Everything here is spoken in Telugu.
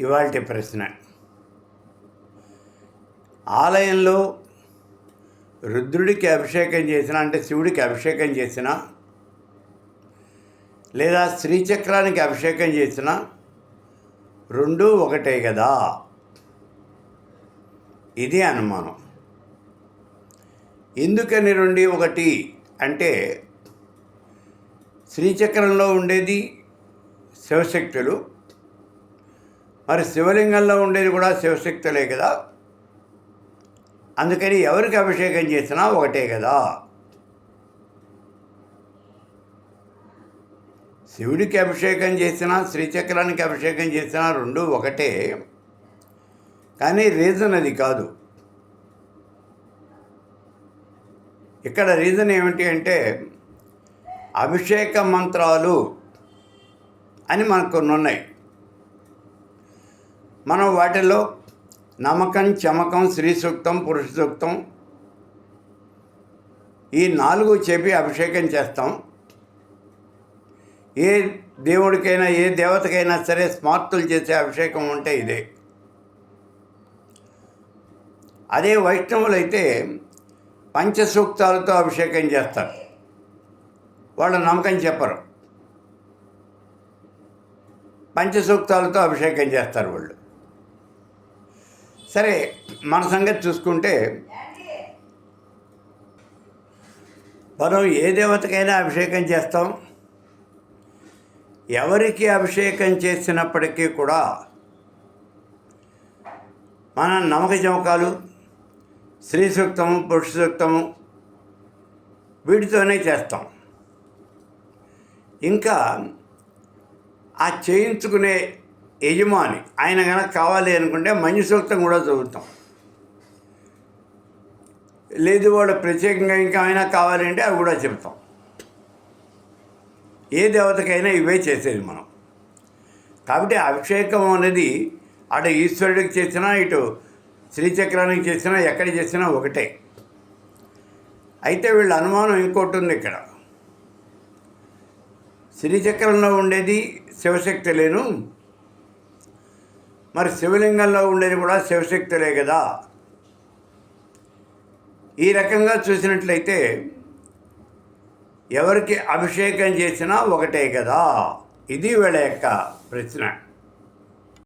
ఇవాళ ప్రశ్న. ఆలయంలో రుద్రుడికి అభిషేకం చేసిన అంటే శివుడికి అభిషేకం చేసిన లేదా శ్రీచక్రానికి అభిషేకం చేసిన రెండు ఒకటే కదా? ఇది అనుమానం. ఎందుకని రెండు ఒకటి అంటే శ్రీచక్రంలో ఉండేది శివశక్తులు మరి శివలింగంలో ఉండేది కూడా శివశక్తులే కదా. అందుకని ఎవరికి అభిషేకం చేసినా ఒకటే కదా. శివుడికి అభిషేకం చేసినా శ్రీచక్రానికి అభిషేకం చేసినా రెండు ఒకటే. కానీ రీజన్ అది కాదు. ఇక్కడ రీజన్ ఏమిటి అంటే అభిషేక మంత్రాలు అని మనకు కొన్ని ఉన్నాయి. మనం వాటిలో నమ్మకం చమకం స్త్రీ సూక్తం పురుష సూక్తం ఈ నాలుగు చెప్పి అభిషేకం చేస్తాం. ఏ దేవుడికైనా ఏ దేవతకైనా సరే స్మార్తులు చేసే అభిషేకం ఉంటే ఇదే. అదే వైష్ణవులైతే పంచసూక్తాలతో అభిషేకం చేస్తారు. వాళ్ళు నమ్మకం చెప్పరు. పంచసూక్తాలతో అభిషేకం చేస్తారు వాళ్ళు. సరే మన సంగతి చూసుకుంటే మనం ఏ దేవతకైనా అభిషేకం చేస్తాం. ఎవరికి అభిషేకం చేసినప్పటికీ కూడా మన నమ్మక జమకాలు స్త్రీ సూక్తము పురుష సూక్తము వీటితోనే చేస్తాం. ఇంకా ఆ చేయించుకునే యజమాని. ఆయన కనుక కావాలి అనుకుంటే మంజు సూక్తం కూడా చదువుతాం. లేదు వాడు ప్రత్యేకంగా ఇంకా అయినా కావాలి అంటే అవి కూడా చెప్తాం. ఏ దేవతకైనా ఇవే చేసేది మనం. కాబట్టి అభిషేకం అనేది అటు ఈశ్వరుడికి చేసినా ఇటు శ్రీచక్రానికి చేసినా ఎక్కడ చేసినా ఒకటే. అయితే వీళ్ళ అనుమానం ఇంకోటి ఉంది ఇక్కడ. శ్రీచక్రంలో ఉండేది శివశక్తి లేను మరి శివలింగంలో ఉండేది కూడా శివశక్తులే కదా. ఈ రకంగా చూసినట్లయితే ఎవరికి అభిషేకం చేసినా ఒకటే కదా. ఇది వీళ్ళ యొక్క ప్రశ్న.